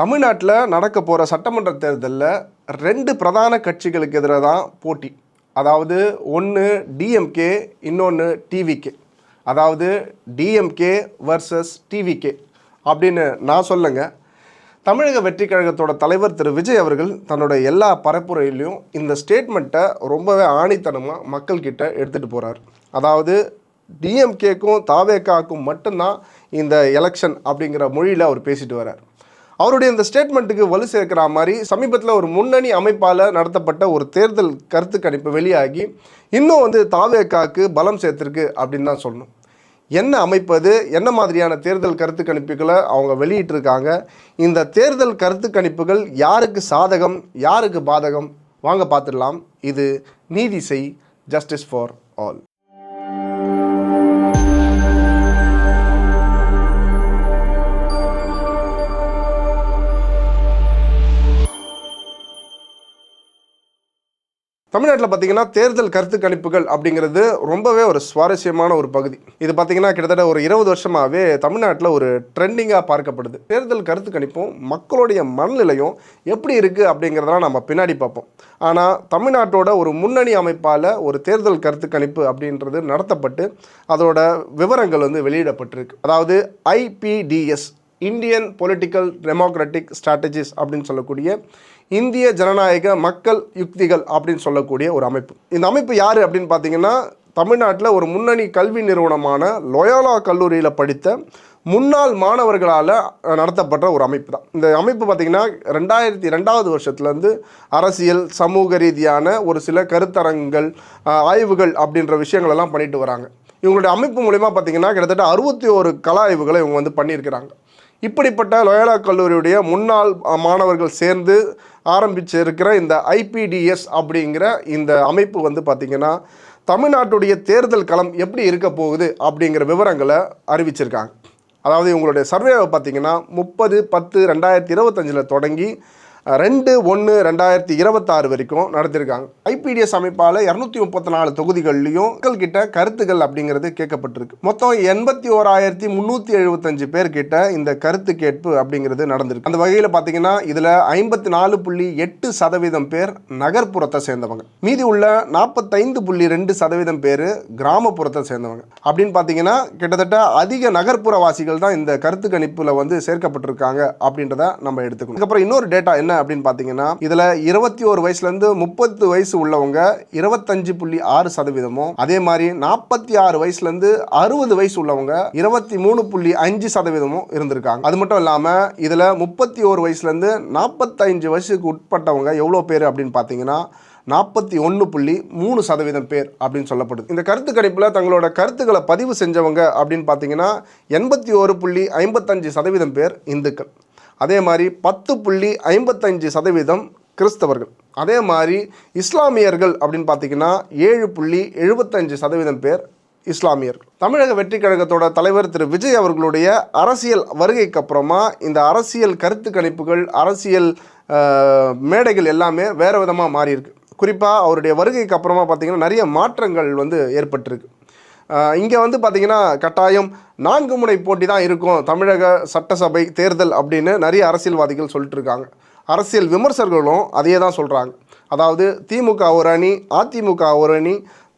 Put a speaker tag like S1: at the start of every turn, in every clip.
S1: தமிழ்நாட்டில் நடக்க போகிற சட்டமன்ற தேர்தலில் ரெண்டு பிரதான கட்சிகளுக்கு எதிராக தான் போட்டி அதாவது ஒன்று டிஎம்கே இன்னொன்று டிவிகே அதாவது டிஎம்கே வர்சஸ் டிவிகே அப்படின்னு நான் சொல்லுங்க தமிழக வெற்றி கழகத்தோட தலைவர் திரு விஜய் அவர்கள் தன்னோட எல்லா பரப்புரையிலையும் இந்த ஸ்டேட்மெண்ட்டை ரொம்பவே ஆணித்தனமாக மக்கள்கிட்ட எடுத்துகிட்டு போகிறார் அதாவது டிஎம்கேக்கும் தாவேக்காக்கும் மட்டும்தான் இந்த எலெக்ஷன் அப்படிங்கிற மொழியில் அவர் பேசிட்டு வர்றார் அவருடைய இந்த ஸ்டேட்மெண்ட்டுக்கு வலு சேர்க்கிற மாதிரி சமீபத்தில் ஒரு முன்னணி அமைப்பால் நடத்தப்பட்ட ஒரு தேர்தல் கருத்து கணிப்பு வெளியாகி இன்னும் வந்து தாவேக்காவுக்கு பலம் சேர்த்துருக்கு அப்படின்னு தான் சொல்லணும் என்ன அமைப்பது என்ன மாதிரியான தேர்தல் கருத்து கணிப்புகளை அவங்க வெளியிட்டிருக்காங்க இந்த தேர்தல் கருத்து கணிப்புகள் யாருக்கு சாதகம் யாருக்கு பாதகம் வாங்க பார்த்துடலாம் இது நீதி செய் ஜஸ்டிஸ் ஃபார் ஆல் தமிழ்நாட்டில் பார்த்தீங்கன்னா தேர்தல் கருத்து கணிப்புகள் அப்படிங்கிறது ரொம்பவே ஒரு சுவாரஸ்யமான ஒரு பகுதி இது பார்த்தீங்கன்னா கிட்டத்தட்ட ஒரு இருபது வருஷமாகவே தமிழ்நாட்டில் ஒரு ட்ரெண்டிங்காக பார்க்கப்படுது தேர்தல் கருத்து கணிப்பும் மக்களுடைய மனநிலையும் எப்படி இருக்குது அப்படிங்கிறதெல்லாம் நம்ம பின்னாடி பார்ப்போம் ஆனால் தமிழ்நாட்டோட ஒரு முன்னணி அமைப்பால் ஒரு தேர்தல் கருத்து கணிப்பு அப்படின்றது நடத்தப்பட்டு அதோட விவரங்கள் வந்து வெளியிடப்பட்டிருக்கு அதாவது IPDS Indian political democratic strategies அப்படின்னு சொல்லக்கூடிய இந்திய ஜனநாயக மக்கள் யுக்திகள் அப்படின்னு சொல்லக்கூடிய ஒரு அமைப்பு இந்த அமைப்பு யார் அப்படின்னு பார்த்தீங்கன்னா தமிழ்நாட்டில் ஒரு முன்னணி கல்வி நிறுவனமான லொயோலா கல்லூரியில் படித்த முன்னாள் மாணவர்களால் நடத்தப்பட்ட ஒரு அமைப்பு தான் இந்த அமைப்பு பார்த்திங்கன்னா ரெண்டாயிரத்தி ரெண்டாவது வருஷத்துலேருந்து அரசியல் சமூக ரீதியான ஒரு சில கருத்தரங்கள் ஆய்வுகள் அப்படின்ற விஷயங்களெல்லாம் பண்ணிட்டு வராங்க இவங்களுடைய அமைப்பு மூலயமா பார்த்திங்கன்னா கிட்டத்தட்ட அறுபத்தி ஒரு கலா ஆய்வுகளை இவங்க வந்து பண்ணியிருக்கிறாங்க இப்படிப்பட்ட லோயலா கல்லூரியுடைய முன்னாள் மாணவர்கள் சேர்ந்து ஆரம்பிச்சு இருக்கிற இந்த ஐபிடிஎஸ் அப்படிங்கிற இந்த அமைப்பு வந்து பார்த்திங்கன்னா தமிழ்நாட்டுடைய தேர்தல் களம் எப்படி இருக்க போகுது அப்படிங்கிற விவரங்களை அறிவிச்சிருக்காங்க அதாவது இவங்களுடைய சர்வேவை பார்த்திங்கன்னா முப்பது பத்து ரெண்டாயிரத்தி இருபத்தஞ்சில் தொடங்கி ரெண்டு ஒன்று ரெண்டாயிரத்தி இருபத்தாறு வரைக்கும் நடத்திருக்காங்க ஐபிடிஎஸ் அமைப்பால் இரநூத்தி முப்பத்தி நாலு தொகுதிகள்லையும் கிட்ட கருத்துக்கள் அப்படிங்கிறது கேட்கப்பட்டிருக்கு மொத்தம் எண்பத்தி ஓராயிரத்தி முந்நூற்றி எழுபத்தஞ்சு பேர்கிட்ட இந்த கருத்து கேட்பு அப்படிங்கிறது நடந்திருக்கு அந்த வகையில் பார்த்தீங்கன்னா இதில் ஐம்பத்தி நாலு புள்ளி எட்டு சதவீதம் பேர் நகர்ப்புறத்தை சேர்ந்தவங்க மீதி உள்ள நாற்பத்தைந்து புள்ளி ரெண்டு சதவீதம் பேர் கிராமப்புறத்தை சேர்ந்தவங்க அப்படின்னு பார்த்தீங்கன்னா கிட்டத்தட்ட அதிக நகர்ப்புறவாசிகள் தான் இந்த கருத்து கணிப்பில் வந்து சேர்க்கப்பட்டிருக்காங்க அப்படின்றத நம்ம எடுத்துக்கணும் அதுக்கப்புறம் இன்னொரு டேட்டா என்ன அப்படின்னு பார்த்தீங்கன்னா இதில் இருபத்தி ஒரு வயசுலேருந்து முப்பத்து வயசு உள்ளவங்க இருபத்தஞ்சு புள்ளி ஆறு சதவீதமும் அதே மாதிரி நாற்பத்தி ஆறு வயசுலேருந்து அறுபது வயசு உள்ளவங்க இருபத்தி மூணு புள்ளி அஞ்சு சதவீதமும் இருந்திருக்காங்க அது மட்டும் இல்லாமல் இதில் முப்பத்தி ஒரு வயசுலேருந்து நாற்பத்தஞ்சு வயசுக்கு உட்பட்டவங்க எவ்வளோ பேர் அப்படின்னு பார்த்தீங்கன்னா நாற்பத்தி ஒன்று புள்ளி மூணு சதவீதம் பேர் அப்படின்னு சொல்லப்படுது இந்த கருத்து கணிப்பில் தங்களோட கருத்துக்களை பதிவு செஞ்சவங்க அப்படின்னு பார்த்தீங்கன்னா எண்பத்தி ஒரு புள்ளி ஐம்பத்தஞ்சு சதவீதம் பேர் இந்துக்கள் அதே மாதிரி பத்து புள்ளி ஐம்பத்தஞ்சு சதவீதம் கிறிஸ்தவர்கள் அதே மாதிரி இஸ்லாமியர்கள் அப்படின்னு பார்த்தீங்கன்னா ஏழு புள்ளி எழுபத்தஞ்சு சதவீதம் பேர் இஸ்லாமியர்கள் தமிழக வெற்றி கழகத்தோட தலைவர் திரு விஜய் அவர்களுடைய அரசியல் வருகைக்கு அப்புறமா இந்த அரசியல் கருத்து கணிப்புகள் அரசியல் மேடைகள் எல்லாமே வேறு விதமாக மாறியிருக்கு குறிப்பாக அவருடைய வருகைக்கு அப்புறமா பார்த்திங்கன்னா நிறைய மாற்றங்கள் வந்து ஏற்பட்டிருக்கு இங்கே வந்து பார்த்திங்கன்னா கட்டாயம் நான்கு முனை போட்டி தான் இருக்கும் தமிழக சட்டசபை தேர்தல் அப்படின்னு நிறைய அரசியல்வாதிகள் சொல்லிட்டு இருக்காங்க அரசியல் விமர்சகர்களும் அதையே தான் சொல்கிறாங்க அதாவது திமுக ஒரு அணி அதிமுக ஒரு அணி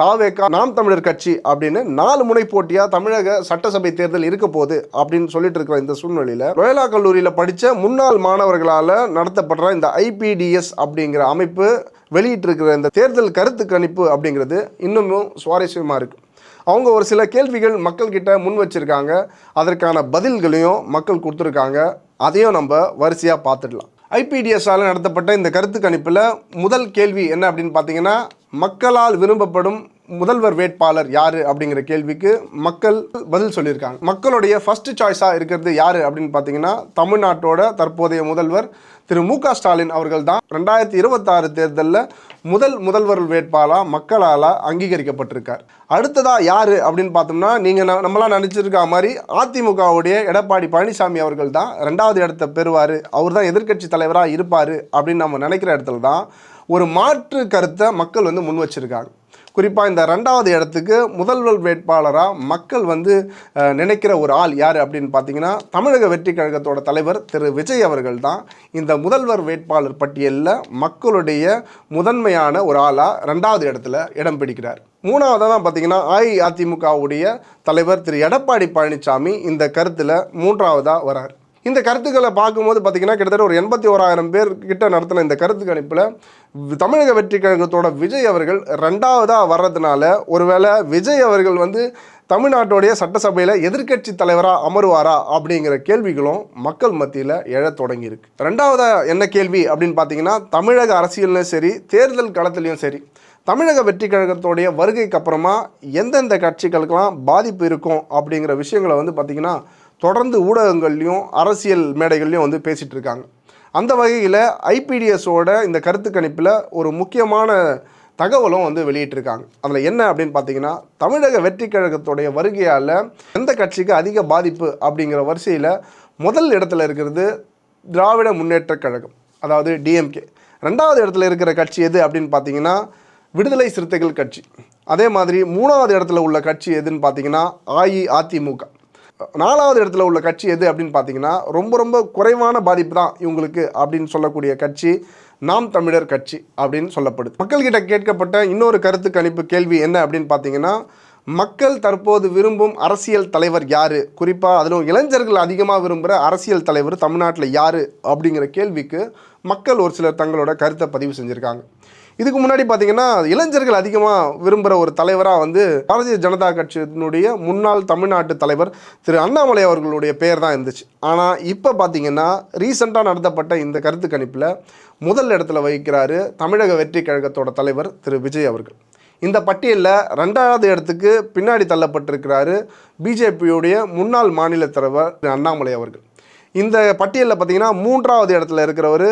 S1: தாவேக்கா நாம் தமிழர் கட்சி அப்படின்னு நாலு முனை போட்டியா தமிழக சட்டசபை தேர்தல் இருக்க போகுது அப்படின்னு சொல்லிட்டு இருக்கிற இந்த சூழ்நிலையில் ரோயலா கல்லூரியில் படித்த முன்னாள் மாணவர்களால் நடத்தப்படுற இந்த ஐபிடிஎஸ் அப்படிங்கிற அமைப்பு வெளியிட்டிருக்கிற இந்த தேர்தல் கருத்து கணிப்பு அப்படிங்கிறது இன்னமும் சுவாரஸ்யமாக இருக்குது அவங்க ஒரு சில கேள்விகள் மக்கள்கிட்ட முன் வச்சிருக்காங்க அதற்கான பதில்களையும் மக்கள் கொடுத்துருக்காங்க அதையும் நம்ம வரிசையாக பார்த்துடலாம் ஐபிடிஎஸ்ஸால் நடத்தப்பட்ட இந்த கருத்து கணிப்பில் முதல் கேள்வி என்ன அப்படின்னு பார்த்தீங்கன்னா மக்களால் விரும்பப்படும் முதல்வர் வேட்பாளர் யார் அப்படிங்கிற கேள்விக்கு மக்கள் பதில் சொல்லியிருக்காங்க மக்களுடைய ஃபர்ஸ்ட் சாய்ஸாக இருக்கிறது யார் அப்படின்னு பார்த்தீங்கன்னா தமிழ்நாட்டோட தற்போதைய முதல்வர் திரு மு க ஸ்டாலின் அவர்கள் தான் ரெண்டாயிரத்தி இருபத்தாறு தேர்தலில் முதல் முதல்வர் வேட்பாளராக மக்களால் அங்கீகரிக்கப்பட்டிருக்கார் அடுத்ததாக யார் அப்படின்னு பார்த்தோம்னா நீங்கள் நம்மளாம் நினச்சிருக்க மாதிரி அதிமுகவுடைய எடப்பாடி பழனிசாமி அவர்கள் தான் ரெண்டாவது இடத்த பெறுவார் அவர் தான் எதிர்கட்சி தலைவராக இருப்பார் அப்படின்னு நம்ம நினைக்கிற இடத்துல தான் ஒரு மாற்று கருத்தை மக்கள் வந்து முன் வச்சுருக்காங்க குறிப்பாக இந்த ரெண்டாவது இடத்துக்கு முதல்வர் வேட்பாளராக மக்கள் வந்து நினைக்கிற ஒரு ஆள் யார் அப்படின்னு பார்த்தீங்கன்னா தமிழக வெற்றி கழகத்தோட தலைவர் திரு விஜய் அவர்கள் தான் இந்த முதல்வர் வேட்பாளர் பட்டியலில் மக்களுடைய முதன்மையான ஒரு ஆளாக ரெண்டாவது இடத்துல இடம் பிடிக்கிறார் மூணாவதாக தான் பார்த்தீங்கன்னா அஇஅதிமுகவுடைய தலைவர் திரு எடப்பாடி பழனிசாமி இந்த கருத்தில் மூன்றாவதாக வரார் இந்த கருத்துக்களை பார்க்கும்போது பார்த்திங்கன்னா கிட்டத்தட்ட ஒரு எண்பத்தி ஓராயிரம் பேர் கிட்ட நடத்தின இந்த கருத்து கணிப்பில் தமிழக வெற்றி கழகத்தோட விஜய் அவர்கள் ரெண்டாவதாக வர்றதுனால ஒருவேளை விஜய் அவர்கள் வந்து தமிழ்நாட்டுடைய சட்டசபையில் எதிர்கட்சி தலைவராக அமருவாரா அப்படிங்கிற கேள்விகளும் மக்கள் மத்தியில் எழத் தொடங்கியிருக்கு ரெண்டாவதாக என்ன கேள்வி அப்படின்னு பார்த்தீங்கன்னா தமிழக அரசியல்லையும் சரி தேர்தல் களத்துலேயும் சரி தமிழக வெற்றி கழகத்துடைய வருகைக்கு அப்புறமா எந்தெந்த கட்சிகளுக்கெல்லாம் பாதிப்பு இருக்கும் அப்படிங்கிற விஷயங்களை வந்து பார்த்திங்கன்னா தொடர்ந்து ஊடகங்கள்லையும் அரசியல் மேடைகள்லையும் வந்து பேசிகிட்டு இருக்காங்க அந்த வகையில் ஐபிடிஎஸோட இந்த கருத்து கணிப்பில் ஒரு முக்கியமான தகவலும் வந்து வெளியிட்டிருக்காங்க அதில் என்ன அப்படின்னு பார்த்தீங்கன்னா தமிழக வெற்றி கழகத்துடைய வருகையால் எந்த கட்சிக்கு அதிக பாதிப்பு அப்படிங்கிற வரிசையில் முதல் இடத்துல இருக்கிறது திராவிட முன்னேற்ற கழகம் அதாவது டிஎம்கே ரெண்டாவது இடத்துல இருக்கிற கட்சி எது அப்படின்னு பார்த்தீங்கன்னா விடுதலை சிறுத்தைகள் கட்சி அதே மாதிரி மூணாவது இடத்துல உள்ள கட்சி எதுன்னு பார்த்தீங்கன்னா அஇஅதிமுக நாலாவது இடத்துல உள்ள கட்சி எது அப்படின்னு பார்த்தீங்கன்னா ரொம்ப ரொம்ப குறைவான பாதிப்பு தான் இவங்களுக்கு அப்படின்னு சொல்லக்கூடிய கட்சி நாம் தமிழர் கட்சி அப்படின்னு சொல்லப்படுது மக்கள்கிட்ட கேட்கப்பட்ட இன்னொரு கருத்து கணிப்பு கேள்வி என்ன அப்படின்னு பார்த்தீங்கன்னா மக்கள் தற்போது விரும்பும் அரசியல் தலைவர் யார் குறிப்பாக அதிலும் இளைஞர்கள் அதிகமாக விரும்புகிற அரசியல் தலைவர் தமிழ்நாட்டில் யார் அப்படிங்கிற கேள்விக்கு மக்கள் ஒரு சிலர் தங்களோட கருத்தை பதிவு செஞ்சுருக்காங்க இதுக்கு முன்னாடி பார்த்தீங்கன்னா இளைஞர்கள் அதிகமாக விரும்புகிற ஒரு தலைவராக வந்து பாரதிய ஜனதா கட்சியினுடைய முன்னாள் தமிழ்நாட்டு தலைவர் திரு அண்ணாமலை அவர்களுடைய பெயர் தான் இருந்துச்சு ஆனால் இப்போ பார்த்தீங்கன்னா ரீசெண்டாக நடத்தப்பட்ட இந்த கருத்து கணிப்பில் முதல் இடத்துல வகிக்கிறாரு தமிழக வெற்றி கழகத்தோட தலைவர் திரு விஜய் அவர்கள் இந்த பட்டியலில் ரெண்டாவது இடத்துக்கு பின்னாடி தள்ளப்பட்டிருக்கிறாரு பிஜேபியுடைய முன்னாள் மாநில தலைவர் திரு அண்ணாமலை அவர்கள் இந்த பட்டியலில் பார்த்தீங்கன்னா மூன்றாவது இடத்துல இருக்கிறவர்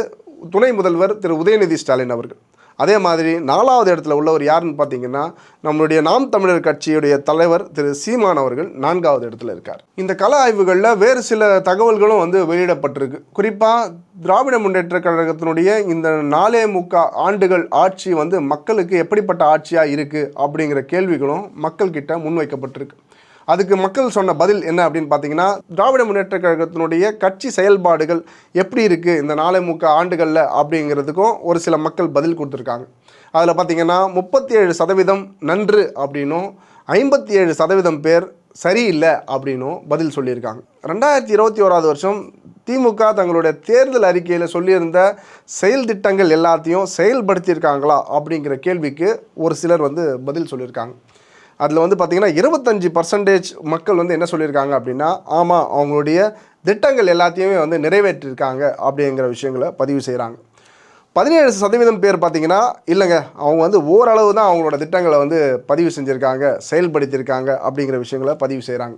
S1: துணை முதல்வர் திரு உதயநிதி ஸ்டாலின் அவர்கள் அதே மாதிரி நாலாவது இடத்துல உள்ளவர் யாருன்னு பார்த்தீங்கன்னா நம்மளுடைய நாம் தமிழர் கட்சியுடைய தலைவர் திரு சீமான் அவர்கள் நான்காவது இடத்துல இருக்கார் இந்த கல ஆய்வுகளில் வேறு சில தகவல்களும் வந்து வெளியிடப்பட்டிருக்கு குறிப்பாக திராவிட முன்னேற்ற கழகத்தினுடைய இந்த நாலே முக்கா ஆண்டுகள் ஆட்சி வந்து மக்களுக்கு எப்படிப்பட்ட ஆட்சியாக இருக்குது அப்படிங்கிற கேள்விகளும் மக்கள்கிட்ட முன்வைக்கப்பட்டிருக்கு அதுக்கு மக்கள் சொன்ன பதில் என்ன அப்படின்னு பார்த்தீங்கன்னா திராவிட முன்னேற்ற கழகத்தினுடைய கட்சி செயல்பாடுகள் எப்படி இருக்குது இந்த நாலு முக்க ஆண்டுகளில் அப்படிங்கிறதுக்கும் ஒரு சில மக்கள் பதில் கொடுத்துருக்காங்க அதில் பார்த்தீங்கன்னா முப்பத்தி ஏழு சதவீதம் நன்று அப்படின்னும் ஐம்பத்தி ஏழு சதவீதம் பேர் சரியில்லை அப்படின்னும் பதில் சொல்லியிருக்காங்க ரெண்டாயிரத்தி இருபத்தி ஓராவது வருஷம் திமுக தங்களுடைய தேர்தல் அறிக்கையில் சொல்லியிருந்த செயல் திட்டங்கள் எல்லாத்தையும் செயல்படுத்தியிருக்காங்களா அப்படிங்கிற கேள்விக்கு ஒரு சிலர் வந்து பதில் சொல்லியிருக்காங்க அதில் வந்து பார்த்திங்கன்னா இருபத்தஞ்சி பர்சன்டேஜ் மக்கள் வந்து என்ன சொல்லியிருக்காங்க அப்படின்னா ஆமாம் அவங்களுடைய திட்டங்கள் எல்லாத்தையுமே வந்து நிறைவேற்றிருக்காங்க அப்படிங்கிற விஷயங்களை பதிவு செய்கிறாங்க பதினேழு சதவீதம் பேர் பார்த்திங்கன்னா இல்லைங்க அவங்க வந்து ஓரளவு தான் அவங்களோட திட்டங்களை வந்து பதிவு செஞ்சுருக்காங்க செயல்படுத்தியிருக்காங்க அப்படிங்கிற விஷயங்களை பதிவு செய்கிறாங்க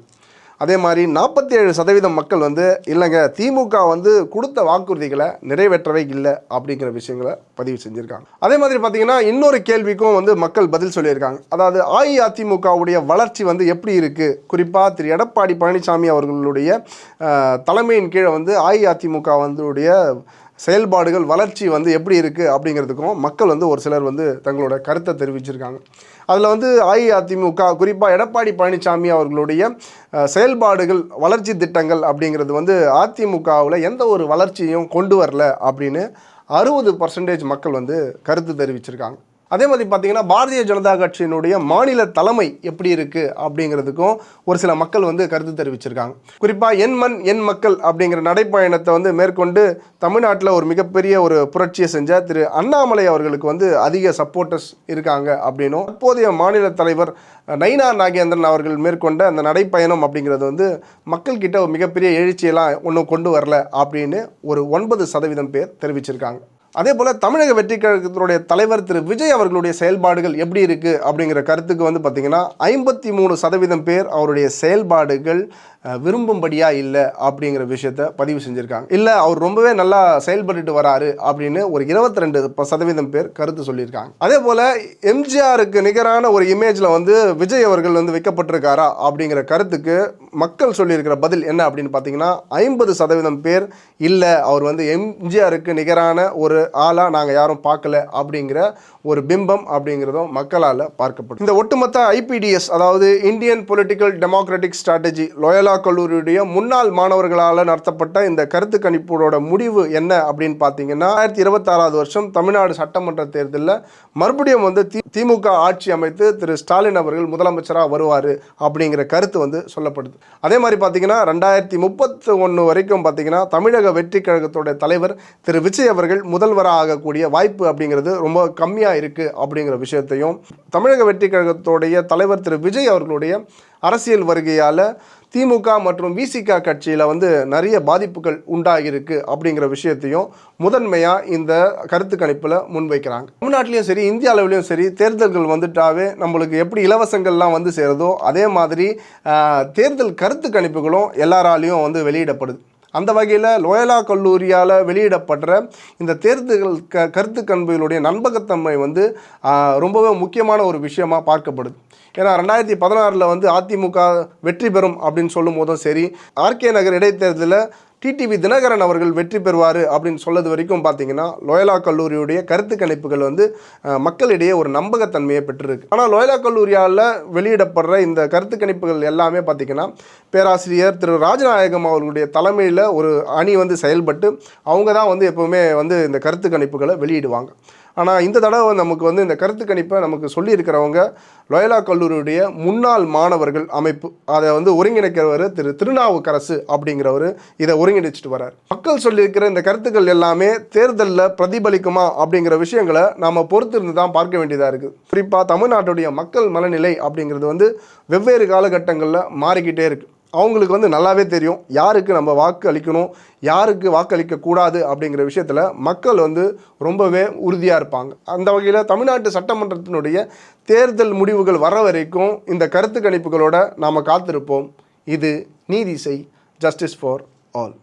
S1: அதே மாதிரி நாற்பத்தி ஏழு சதவீதம் மக்கள் வந்து இல்லைங்க திமுக வந்து கொடுத்த வாக்குறுதிகளை நிறைவேற்றவே இல்லை அப்படிங்கிற விஷயங்களை பதிவு செஞ்சுருக்காங்க அதே மாதிரி பார்த்தீங்கன்னா இன்னொரு கேள்விக்கும் வந்து மக்கள் பதில் சொல்லியிருக்காங்க அதாவது அஇஅதிமுகவுடைய வளர்ச்சி வந்து எப்படி இருக்குது குறிப்பாக திரு எடப்பாடி பழனிசாமி அவர்களுடைய தலைமையின் கீழே வந்து அஇஅதிமுக வந்துடைய செயல்பாடுகள் வளர்ச்சி வந்து எப்படி இருக்குது அப்படிங்கிறதுக்கும் மக்கள் வந்து ஒரு சிலர் வந்து தங்களோட கருத்தை தெரிவிச்சிருக்காங்க அதில் வந்து அஇஅதிமுக குறிப்பாக எடப்பாடி பழனிசாமி அவர்களுடைய செயல்பாடுகள் வளர்ச்சி திட்டங்கள் அப்படிங்கிறது வந்து அதிமுகவில் எந்த ஒரு வளர்ச்சியும் கொண்டு வரல அப்படின்னு அறுபது பர்சன்டேஜ் மக்கள் வந்து கருத்து தெரிவிச்சிருக்காங்க அதே மாதிரி பார்த்தீங்கன்னா பாரதிய ஜனதா கட்சியினுடைய மாநில தலைமை எப்படி இருக்குது அப்படிங்கிறதுக்கும் ஒரு சில மக்கள் வந்து கருத்து தெரிவிச்சிருக்காங்க குறிப்பாக என் மண் என் மக்கள் அப்படிங்கிற நடைப்பயணத்தை வந்து மேற்கொண்டு தமிழ்நாட்டில் ஒரு மிகப்பெரிய ஒரு புரட்சியை செஞ்ச திரு அண்ணாமலை அவர்களுக்கு வந்து அதிக சப்போர்ட்டர்ஸ் இருக்காங்க அப்படின்னும் தற்போதைய மாநில தலைவர் நயினா நாகேந்திரன் அவர்கள் மேற்கொண்ட அந்த நடைப்பயணம் அப்படிங்கிறது வந்து மக்கள்கிட்ட ஒரு மிகப்பெரிய எழுச்சியெல்லாம் ஒன்றும் கொண்டு வரல அப்படின்னு ஒரு ஒன்பது சதவீதம் பேர் தெரிவிச்சிருக்காங்க அதே போல் தமிழக வெற்றி கழகத்தினுடைய தலைவர் திரு விஜய் அவர்களுடைய செயல்பாடுகள் எப்படி இருக்குது அப்படிங்கிற கருத்துக்கு வந்து பார்த்திங்கன்னா ஐம்பத்தி மூணு சதவீதம் பேர் அவருடைய செயல்பாடுகள் விரும்பும்படியாக இல்லை அப்படிங்கிற விஷயத்த பதிவு செஞ்சுருக்காங்க இல்லை அவர் ரொம்பவே நல்லா செயல்பட்டுட்டு வராரு அப்படின்னு ஒரு இருபத்தி ரெண்டு சதவீதம் பேர் கருத்து சொல்லியிருக்காங்க அதே போல் எம்ஜிஆருக்கு நிகரான ஒரு இமேஜில் வந்து விஜய் அவர்கள் வந்து வைக்கப்பட்டிருக்காரா அப்படிங்கிற கருத்துக்கு மக்கள் சொல்லியிருக்கிற பதில் என்ன அப்படின்னு பார்த்தீங்கன்னா ஐம்பது சதவீதம் பேர் இல்லை அவர் வந்து எம்ஜிஆருக்கு நிகரான ஒரு ஒரு ஆளாக நாங்கள் யாரும் பார்க்கல அப்படிங்கிற ஒரு பிம்பம் அப்படிங்கிறதும் மக்களால் பார்க்கப்படும் இந்த ஒட்டுமொத்த ஐபிடிஎஸ் அதாவது Indian political democratic strategy Loyola கல்லூரியுடைய முன்னாள் மாணவர்களால் நடத்தப்பட்ட இந்த கருத்து கணிப்போட முடிவு என்ன அப்படின்னு பார்த்தீங்கன்னா ஆயிரத்தி இருபத்தாறாவது வருஷம் தமிழ்நாடு சட்டமன்ற தேர்தலில் மறுபடியும் வந்து திமுக ஆட்சி அமைத்து திரு ஸ்டாலின் அவர்கள் முதலமைச்சராக வருவார் அப்படிங்கிற கருத்து வந்து சொல்லப்படுது அதே மாதிரி பார்த்தீங்கன்னா ரெண்டாயிரத்தி முப்பத்தி ஒன்று வரைக்கும் பார்த்தீங்கன்னா தமிழக வெற்றி கழகத்துடைய தலைவர் திரு விஜய் அவர்கள் முதல் முதல்வராக ஆகக்கூடிய வாய்ப்பு அப்படிங்கிறது ரொம்ப கம்மியாக இருக்குது அப்படிங்கிற விஷயத்தையும் தமிழக வெற்றி கழகத்துடைய தலைவர் திரு விஜய் அவர்களுடைய அரசியல் வருகையால் திமுக மற்றும் விசிக கட்சியில் வந்து நிறைய பாதிப்புகள் உண்டாகியிருக்கு அப்படிங்கிற விஷயத்தையும் முதன்மையாக இந்த கருத்து கணிப்பில் முன்வைக்கிறாங்க தமிழ்நாட்டிலையும் சரி இந்திய அளவிலையும் சரி தேர்தல்கள் வந்துட்டாவே நம்மளுக்கு எப்படி இலவசங்கள்லாம் வந்து சேருதோ அதே மாதிரி தேர்தல் கருத்து கணிப்புகளும் எல்லாராலையும் வந்து வெளியிடப்படுது அந்த வகையில் லோயலா கல்லூரியால் வெளியிடப்படுற இந்த தேர்தல் க கருத்து கண்புகளுடைய நண்பகத்தன்மை வந்து ரொம்பவே முக்கியமான ஒரு விஷயமாக பார்க்கப்படுது ஏன்னா ரெண்டாயிரத்தி பதினாறில் வந்து அதிமுக வெற்றி பெறும் அப்படின்னு சொல்லும் போதும் சரி ஆர்கே நகர் இடைத்தேர்தலில் டிடிவி தினகரன் அவர்கள் வெற்றி பெறுவார் அப்படின்னு சொல்லது வரைக்கும் பார்த்தீங்கன்னா லோயலா கல்லூரியுடைய கருத்து கணிப்புகள் வந்து மக்களிடையே ஒரு நம்பகத்தன்மையை பெற்றிருக்கு ஆனால் லோயலா கல்லூரியால் வெளியிடப்படுற இந்த கருத்து கணிப்புகள் எல்லாமே பார்த்தீங்கன்னா பேராசிரியர் திரு ராஜநாயகம் அவர்களுடைய தலைமையில் ஒரு அணி வந்து செயல்பட்டு அவங்க தான் வந்து எப்போவுமே வந்து இந்த கருத்து கணிப்புகளை வெளியிடுவாங்க ஆனால் இந்த தடவை நமக்கு வந்து இந்த கருத்து கணிப்பை நமக்கு சொல்லியிருக்கிறவங்க லோயலா கல்லூரியுடைய முன்னாள் மாணவர்கள் அமைப்பு அதை வந்து ஒருங்கிணைக்கிறவர் திரு திருநாவுக்கரசு அப்படிங்கிறவர் இதை ஒருங்கிணைச்சிட்டு வரார் மக்கள் சொல்லியிருக்கிற இந்த கருத்துக்கள் எல்லாமே தேர்தலில் பிரதிபலிக்குமா அப்படிங்கிற விஷயங்களை நாம் பொறுத்திருந்து தான் பார்க்க வேண்டியதாக இருக்குது குறிப்பாக தமிழ்நாட்டுடைய மக்கள் மனநிலை அப்படிங்கிறது வந்து வெவ்வேறு காலகட்டங்களில் மாறிக்கிட்டே இருக்குது அவங்களுக்கு வந்து நல்லாவே தெரியும் யாருக்கு நம்ம வாக்கு அளிக்கணும் யாருக்கு வாக்களிக்க கூடாது அப்படிங்கிற விஷயத்தில் மக்கள் வந்து ரொம்பவே உறுதியாக இருப்பாங்க அந்த வகையில் தமிழ்நாட்டு சட்டமன்றத்தினுடைய தேர்தல் முடிவுகள் வர வரைக்கும் இந்த கருத்து கணிப்புகளோட நாம் காத்திருப்போம் இது நீதிசை ஜஸ்டிஸ் ஃபார் ஆல்